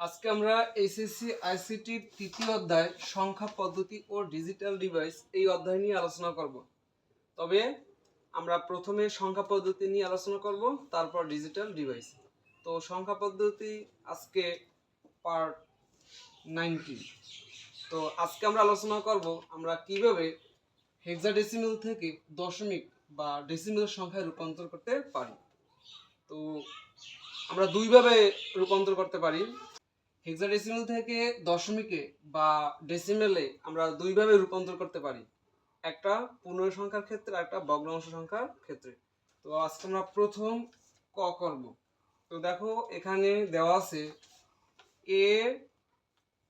আজকে আমরা এসএসসি আইসিটির তৃতীয় অধ্যায়, সংখ্যা পদ্ধতি ও ডিজিটাল ডিভাইস এই অধ্যায় নিয়ে আলোচনা করব। তবে আমরা প্রথমে সংখ্যা পদ্ধতি নিয়ে আলোচনা করব, তারপর ডিজিটাল ডিভাইস। তো সংখ্যা পদ্ধতি আজকে পার্ট নাইনটি তো আজকে আমরা আলোচনা করব আমরা কীভাবে হেক্সাডেসিমেল থেকে দশমিক বা ডেসিমেল সংখ্যায় রূপান্তর করতে পারি। তো আমরা দুইভাবে রূপান্তর করতে পারি। হেক্সাডেসিমেল থেকে দশমিকে বা ডেসিমেলে আমরা দুইভাবে রূপান্তর করতে পারি। একটা পূর্ণ সংখ্যার ক্ষেত্রে একটা ভগ্নাংশ সংখ্যার ক্ষেত্রে। তো আজকে আমরা প্রথম ক করব। তো দেখো, এখানে দেওয়া আছে এ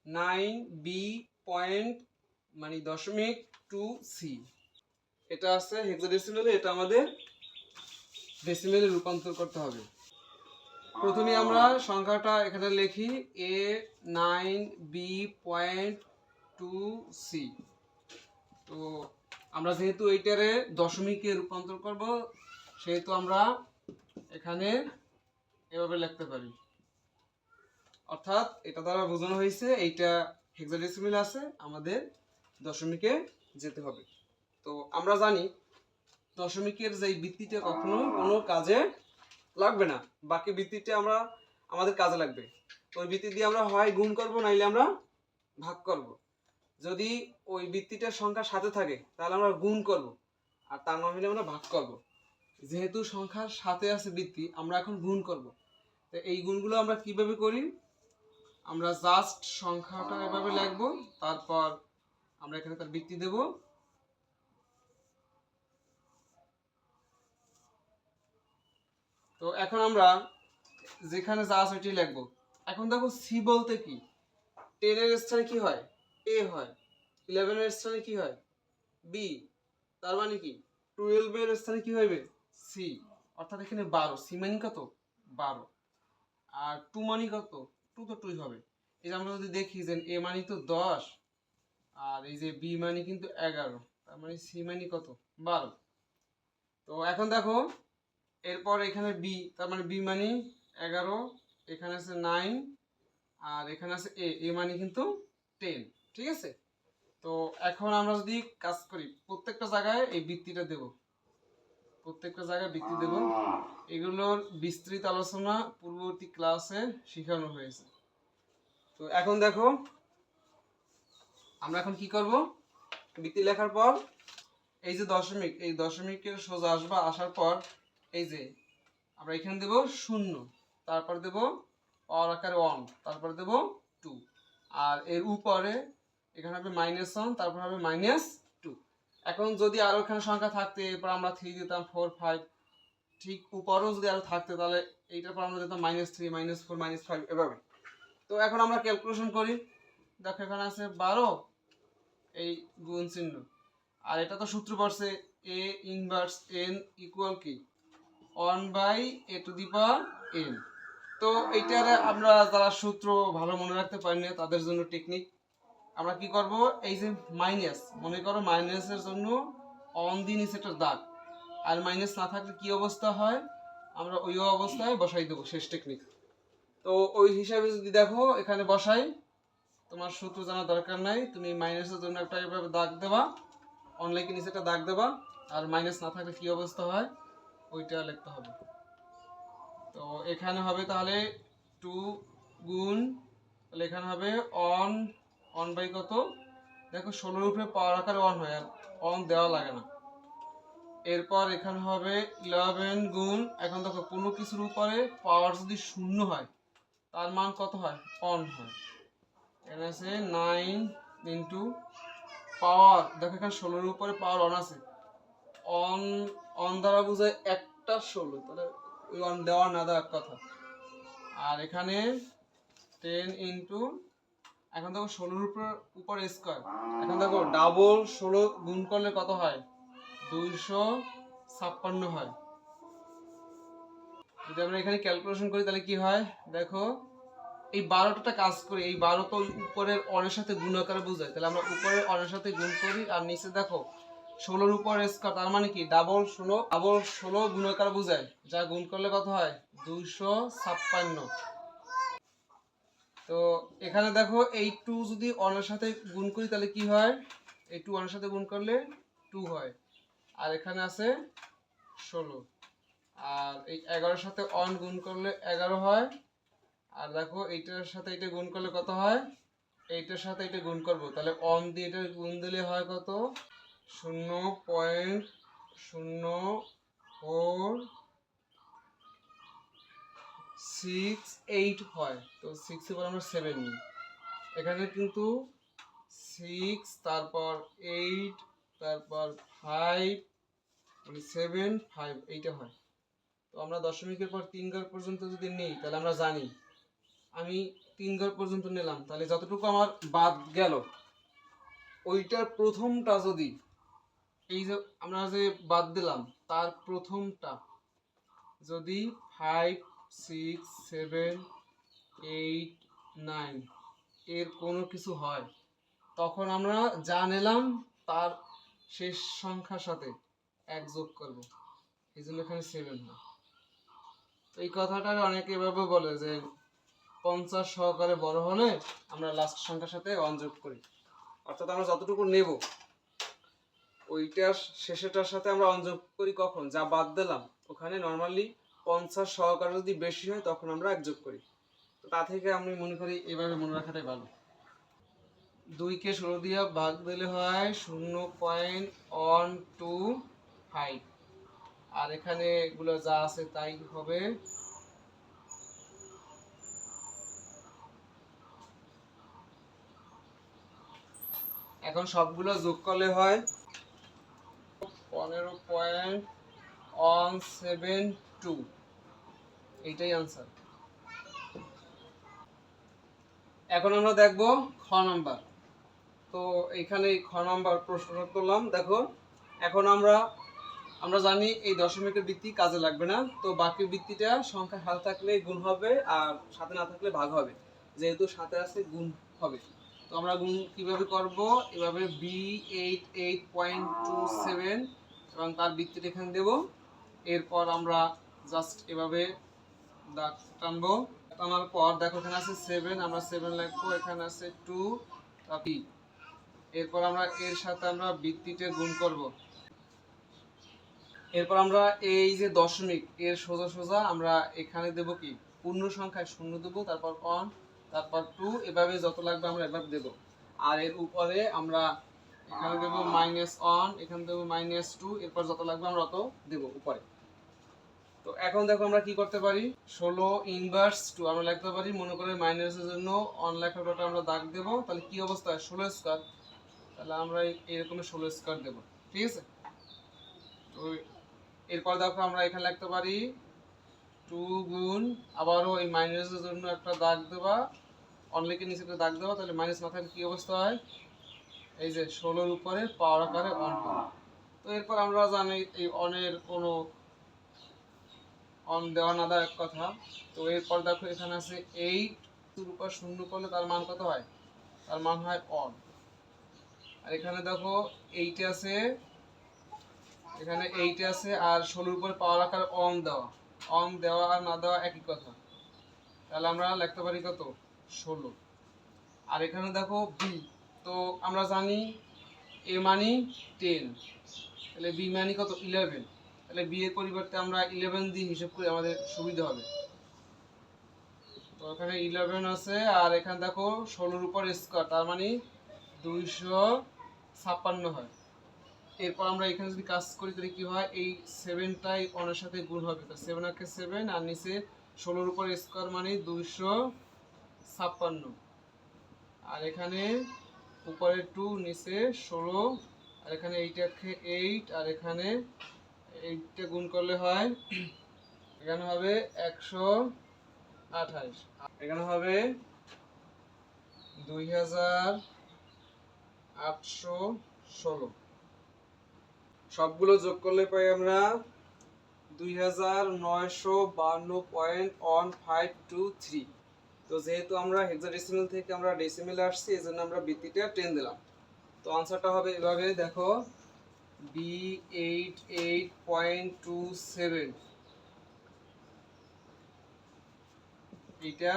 নাইন বি পয়েন্ট মানে দশমিক টু সি এটা আছে হেক্সাডেসিমেলে এটা আমাদের ডেসিমেলে রূপান্তর করতে হবে। প্রথমে আমরা সংখ্যাটা এখানে লিখি A nine B point two C তো আমরা যেহেতু এইটারে দশমিকে রূপান্তর করব, সেহেতু আমরা এখানে এভাবে লিখতে পারি। অর্থাৎ এটা দ্বারা বোঝানো হয়েছে এইটা হেক্সাডেসিমেল আছে, আমাদের দশমিকে যেতে হবে। তো আমরা জানি দশমিকের যে বৃত্তিটা কখনো কোনো কাজে লাগবে না। বাকি বৃত্তিটা আমরা আমাদের কাজে লাগবে। ওই বৃত্তি দিয়ে আমরা হয় গুণ করব, নাইলে আমরা ভাগ করব। যদি ওই বৃত্তিটার সংখ্যা সাথে থাকে, তাহলে আমরা গুণ করব। আর তার না হলে আমরা ভাগ করব। যেহেতু সংখ্যার সাথে আছে বৃত্তি আমরা এখন গুণ করব। তো এই গুণগুলো আমরা কীভাবে করি? আমরা জাস্ট সংখ্যাটা এভাবে লিখব, তারপর আমরা এখানে তার বৃত্তি দেব। তো এখন আমরা যেখানে যা আছে ওইটি লিখব। এখন দেখো সি বলতে কি? টেনের স্থানে কি হয়? এ হয়। ইলেভেনের স্থানে কি হয়? বি তার মানে কি? টুয়েলভের স্থানে কি হবে সি অর্থাৎ এখানে বারো। সি মানে কত? বারো। আর টু মানে কত? টু তো টুই হবে। এই যে আমরা যদি দেখি যে এ মানে তো দশ, আর এই যে বি মানে কিন্তু এগারো। তার মানে সি মানে কত? বারো। তো এখন দেখো এরপর এখানে বি তার মানে বি মানে এগারো, এখানে আছে নাইন আর এখানে আছে এ এ মানে কিন্তু টেন ঠিক আছে? তো এখন আমরা যদি কাজ করি, প্রত্যেকটা জায়গায় এই বৃত্তিটা দেব। প্রত্যেকটা জায়গায় বৃত্তি দেব। এগুলোর বিস্তৃত আলোচনা পূর্ববর্তী ক্লাসে শেখানো হয়েছে। তো এখন দেখো, আমরা এখন কি করব? বৃত্তি লেখার পর এই যে দশমিক, এই দশমিকের সোজা আসবা, আসার পর এই যে, আমরা এখানে দেব শূন্য, তারপর দেব অর আকারে ওয়ান তারপর দেব টু আর এর উপরে এখানে হবে মাইনাস ওয়ান তারপর হবে মাইনাস টু এখন যদি আরও এখানে সংখ্যা থাকতে, এরপর আমরা থ্রি দিতাম ফোর ফাইভ ঠিক উপরেও যদি আরও থাকতে, তাহলে এইটার পর আমরা দিতাম minus three minus four minus five এভাবে। তো এখন আমরা ক্যালকুলেশন করি। দেখো এখানে আছে বারো, এই গুণ চিহ্ন। আর এটা তো সূত্র পড়ছে এ ইনভার্স এন ইকুয়াল কি? One by A to the power N তো এইটার আমরা যারা সূত্র ভালো মনে রাখতে পারি না তাদের জন্য টেকনিক আমরা কি করব? এই যে মাইনাস মনে করো মাইনাসের জন্য অন দি নিচে একটা দাগ। আর মাইনাস না থাকলে কি অবস্থা হয়? আমরা ওই অবস্থায় বসাই দেবো শেষ টেকনিক তো ওই হিসাবে যদি দেখো, এখানে বসাই। তোমার সূত্র জানার দরকার নাই। তুমি মাইনাসের জন্য একটা এভাবে দাগ দেবা। অনলাইনে নিচে একটা দাগ দেবা। আর মাইনাস না থাকলে কি অবস্থা হয়? ওইটা লিখতে হবে। তো এখানে হবে তাহলে টু গুণ, তাহলে এখানে হবে অন অন বাই কত? দেখো ষোলোর উপরে পাওয়ার আকারে অন হয় আর অন দেওয়া লাগে না। এরপর এখানে হবে ইলেভেন গুণ, এখন দেখো কোনো কিছুর উপরে পাওয়ার যদি শূন্য হয়, তার মান কত হয়? অন হয়। এখানে আছে নাইন ইন্টু পাওয়ার দেখো এখানে ষোলোর উপরে পাওয়ার অন আছে। অন অন দ্বারা একটা ষোলো, তাহলে ওই অন দেওয়া না দেওয়ার কথা। আর এখানে টেন ইন্টু এখন দেখো ষোলোর উপর উপর স্কোয়ার এখন দেখো ডাবল ষোলো গুণ করলে কত হয়? দুইশো ছাপ্পান্ন হয়। যদি আমরা এখানে ক্যালকুলেশন করি, তাহলে কি হয়? দেখো, এই বারোটা কাজ করি, এই বারো তো উপরের অনের সাথে গুণ আকারে বোঝায়। তাহলে আমরা উপরের অনের সাথে গুণ করি, আর নিচে দেখো ষোলোর উপর স্কোয়ার তার মানে কি? ডাবল ষোলো ডাবল ষোলো গুণ আকারে বোঝায়? যা গুণ করলে কত হয়? দুইশো ছাপ্পান্ন। তো এখানে দেখো, এই টু যদি অনের সাথে গুণ করি, তাহলে কি হয়? এই টু অনের সাথে গুণ করলে টু হয়। আর এখানে আছে ষোলো। আর এই এগারোর সাথে অন গুণ করলে এগারো হয়। আর দেখো, এইটার সাথে এটা গুণ করলে কত হয়? এইটার সাথে এটা গুণ করব। তাহলে অন দিয়ে এটা গুণ দিলে হয় কত? শূন্য পয়েন্ট শূন্য ফোর সিক্স এইট হয়। তো সিক্সের পর আমরা সেভেন নিই। এখানে কিন্তু সিক্স তারপর এইট তারপর ফাইভ মানে সেভেন ফাইভ এইটা হয়। তো আমরা দশমিকের পর তিন ঘর পর্যন্ত যদি নিই, তাহলে আমরা জানি। আমি তিন ঘর পর্যন্ত নিলাম, তাহলে যতটুকু আমার বাদ গেল, ওইটার প্রথমটা যদি এই যে আমরা যে বাদ দিলাম, তার প্রথমটা যদি five six seven eight nine এর কোনো কিছু হয়, তখন আমরা যা নিলাম তার শেষ সংখ্যার সাথে এক যোগ করব। এই জন্য এখানে সেভেন হয়। তো এই কথাটা অনেকে এভাবে বলে যে পঞ্চাশ সহকারে বড় হলে আমরা লাস্ট সংখ্যার সাথে ওয়ান যোগ করি। অর্থাৎ আমরা যতটুকু নেব ওইটার শেষেটার সাথে আমরা অন করি কখন? যা বাদ দিলাম। ওখানে নর্মালি পঞ্চাশ সহকারে যদি বেশি হয়, তখন আমরা এক যোগ করি। তো তা থেকে আমি মনে করি এভাবে মনে রাখাটাই ভালো। দুইকে ষোলো দিয়ে ভাগ দিলে হয় শূন্য পয়েন্ট ওয়ান টু ফাইভ। আর এখানে এগুলো যা আছে তাই হবে এখন সবগুলো যোগ করলে হয় পনেরো পয়েন্ট ওয়ান সেভেন টু এইটাই আনসার এখন আমরা দেখব খ নাম্বার তো এখানে খ নাম্বার প্রশ্নটা করলাম, দেখো। এখন আমরা আমরা জানি এই দশমিকের বৃত্তি কাজে লাগবে না। তো বাকি বৃত্তিটা সংখ্যা সাথে থাকলে গুণ হবে আর সাথে না থাকলে ভাগ হবে। যেহেতু সাথে আছে, গুণ হবে। তো আমরা গুণ কীভাবে করব? এভাবে B eight eight point two seven এবং তার বৃত্তিটা এখানে দেব। এরপর আমরা জাস্ট এভাবে দাগ টানবো। টানার পর দেখো এখানে আছে সেভেন আমরা সেভেন লিখব, এখানে আছে টু বি এরপর আমরা এর সাথে আমরা বৃত্তিতে গুণ করব। এরপর আমরা এই যে দশমিক, এর সোজা সোজা আমরা এখানে দেব কি? পূর্ণ সংখ্যায় শূন্য দেবো, তারপর অন তারপর টু এভাবে যত লাগবে আমরা এভাবে দেব। আর এর উপরে আমরা এখানে দেব মাইনাস ওয়ান এখানে দেবো মাইনাস টু এরপর যত লাগবে আমরা অত দেব উপরে। তো এখন দেখো আমরা কি করতে পারি? ষোলো ইনভার্স টু আমরা লিখতে পারি, মনে করে মাইনাসের জন্য অন লেখাটা আমরা দাগ দেবো, তাহলে কি অবস্থা? ষোলো স্কোয়ার তাহলে আমরা এরকমের ষোলো স্কোয়ার দেবো। ঠিক আছে? তো এরপর দেখো আমরা এখানে লিখতে পারি টু গুণ, আবারও এই মাইনাসের জন্য একটা দাগ দেবা অনলিকে নিচে একটা দাগ দেবা তাহলে মাইনাস থাকলে কি অবস্থা হয়? এই যে ষোলোর উপরে পাওয়ার আকারে অন হবে তো এরপর আমরা জানি এই অনের কোনো অন দেওয়া না দেওয়া এক কথা। তো এরপর দেখো এখানে আছে এইট উপর শূন্য করলে তার মান কত হয়? তার মান হয় অন আর এখানে দেখো এইটে আছে, এখানে এইটে আছে আর ষোলোর উপর পাওয়ার আকার অন দেওয়া। অন দেওয়া আর না দেওয়া একই কথা। তাহলে আমরা লিখতে পারি কত? ষোলো। আর এখানে দেখো বি তো আমরা জানি এ মানি টেন তাহলে বি মানি কত? ইলেভেন তাহলে বি এর পরিবর্তে আমরা ইলেভেন দিয়ে হিসাব করে আমাদের সুবিধা হবে। তো এখানে ইলেভেন আছে, আর এখানে দেখো ষোলোর উপর স্কোয়ার তার মানে দুইশো ছাপ্পান্ন হয়। এরপর আমরা এখানে যদি কাজ করি, তাহলে কি হয়? এই সেভেনটাই অনের সাথে গুণ হবে। তো সেভেন আকে সেভেন আর নিচে ষোলোর উপর স্কোয়ার মানে দুইশো ছাপ্পান্ন। আর এখানে উপরে টু নিচে ষোলো, আর এখানে এইটাকে এইট আর এখানে এইটটা গুণ করলে হয়, এখানে হবে একশো আঠাশ। এখানে হবে দুই হাজার আটশো ষোলো। সবগুলো যোগ করলে পাই আমরা দুই হাজার নয়শো বান্ন point one five two three তো যেহেতু আমরা হেক্সাডেসিমাল থেকে আমরা ডেসিমেলে আসছি এই জন্য আমরা বৃত্তিটা টেন দিলাম। তো আনসারটা হবে এভাবে, দেখো B eight eight point two seven এটা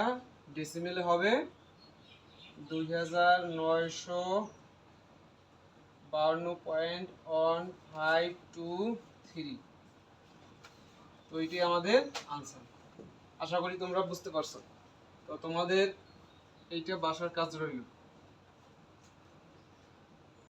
ডেসিমেলে হবে দুই হাজার নয়শো বাউন্ন point one five two three তো এটি আমাদের আনসার আশা করি তোমরা বুঝতে পারছ। তো তোমাদের এইটা বাসার কাজ রইল।